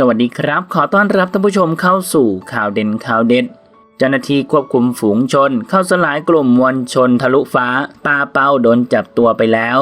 สวัสดีครับ ขอต้อนรับท่านผู้ชมเข้าสู่ข่าวเด่นข่าวเด็ด เจ้าหน้าที่ควบคุมฝูงชน เข้าสลายกลุ่มมวลชนทะลุฟ้าปาเป้าโดนจับตัวไปแล้ว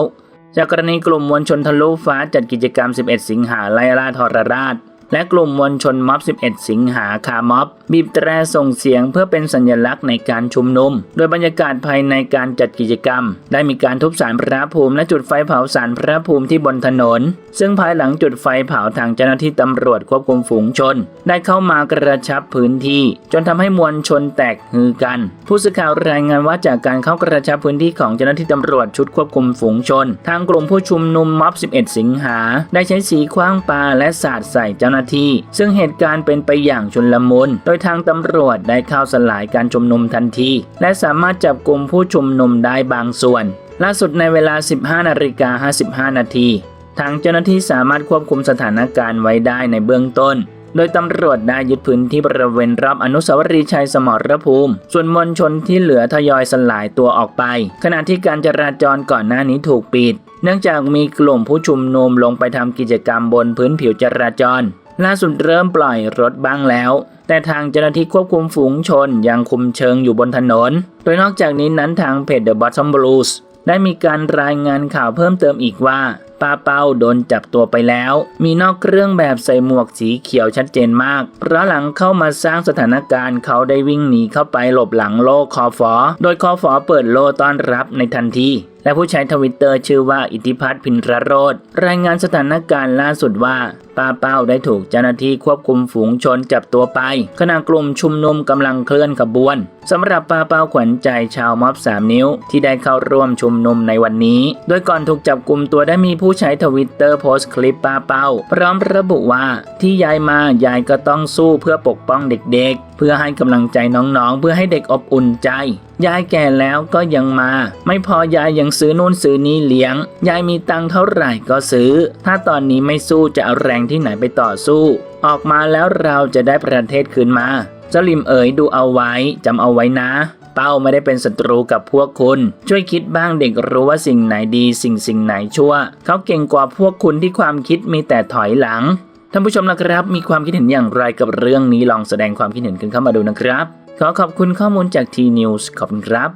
จากกรณีกลุ่มมวลชนทะลุฟ้าจัดกิจกรรม 11 สิงหาไล่ล่าทรราช และกลุ่มมวลชนม็อบ 11 สิงหาคาม็อบ บีบแตรส่งเสียงเพื่อเป็นสัญลักษณ์ในการชุมนุม โดยบรรยากาศภายในการจัดกิจกรรม ได้มีการทุบสารพระภูมิและจุดไฟเผาสารพระภูมิที่บนถนน ซึ่งภายหลังจุดไฟเผาทางเจ้าหน้าที่ตำรวจควบคุมฝูงชน ได้เข้ามากระชับพื้นที่ จนทำให้มวลชนแตกฮือกัน ผู้สื่อข่าวรายงานว่าจากการเข้ากระชับพื้นที่ของเจ้าหน้าที่ตำรวจชุดควบคุมฝูงชน ทางกลุ่มผู้ชุมนุมม็อบ 11 สิงหา ได้ใช้สีคว้างปาและสาดใส่เจ้าหน้าที่ ซึ่งเหตุการณ์เป็นไปอย่างชุนลมุนโดยทางตำรวจได้เข้าสลายการชุมนุมทันที และสามารถจับกลุ่มผู้ชุมนุมได้บางส่วน ล่าสุดในเวลา 15นาฬิกา55 นาที ทางเจ้าหน้าที่สามารถควบคุมสถานการณ์ไว้ได้ในเบื้องต้น โดยตำรวจได้ยึดพื้นที่บริเวณรอบอนุสาวรีย์ชัยสมรภูมิ ส่วนมวลชนที่เหลือทยอยสลายตัวออกไป ขณะที่การจราจรก่อนหน้านี้ถูกปิด เนื่องจากมีกลุ่มผู้ชุมนุมลงไปทำกิจกรรมบนพื้นผิวจราจร ล่าสุดเริ่มปล่อยรถบ้างแล้ว แต่ทางเจ้าหน้าที่ควบคุมฝูงชนยังคุมเชิงอยู่บนถนน โดยนอกจากนี้นั้นทางเพจ The Bottom Blues ได้มีการรายงานข่าวเพิ่มเติมอีกว่าปาเป้าโดนจับตัวไปแล้ว มีนอกเครื่องแบบใส่หมวกสีเขียวชัดเจนมาก เพราะหลังเข้ามาสร้างสถานการณ์เขาได้วิ่งหนีเข้าไปหลบหลังโลคอฟอ โดยคอฟอเปิดโลต้อนรับในทันที และผู้ใช้ทวิตเตอร์ชื่อว่าอิทธิพัฒน์พินรโรธรายงานสถานการณ์ล่าสุดว่า ป้าเป้าได้ถูกเจ้าหน้าที่ควบคุมฝูงชนจับตัวไป ขณะกลุ่มชุมนุมกำลังเคลื่อนขบวนสำหรับป้าเป้าขวัญใจชาวม็อบสามนิ้ว ที่ได้เข้าร่วมชุมนุมในวันนี้ โดยก่อนถูกจับกลุ่มตัวได้มีผู้ใช้ทวิตเตอร์โพสต์คลิปป้าเป้า พร้อมระบุว่าที่ยายมายายก็ต้องสู้เพื่อปกป้องเด็กๆ เพื่อให้กำลังใจน้องๆ เพื่อให้เด็กอบอุ่นใจ ยายแก่แล้วก็ยังมา ไม่พอยายยังซื้อนู่นซื้อนี้เลี้ยง ยายมีตังค์เท่าไหร่ก็ซื้อ ถ้าตอนนี้ไม่สู้จะเอาแรงที่ไหนไปต่อสู้ ออกมาแล้วเราจะได้ประเทศคืนมาเจ้าลิมเอ๋ยดูเอาไว้จำเอาไว้นะ เป้าไม่ได้เป็นศัตรูกับพวกคุณ ช่วยคิดบ้างเด็กรู้ว่าสิ่งไหนดีสิ่งสิ่งไหนชั่ว เขาเก่งกว่าพวกคุณที่ความคิดมีแต่ถอยหลังท่านผู้ชมนะครับ มีความคิดเห็นอย่างไรกับเรื่องนี้ลองแสดงความคิดเห็นกันเข้ามาดูนะครับ ขอขอบคุณข้อมูลจาก T News ขอบคุณครับ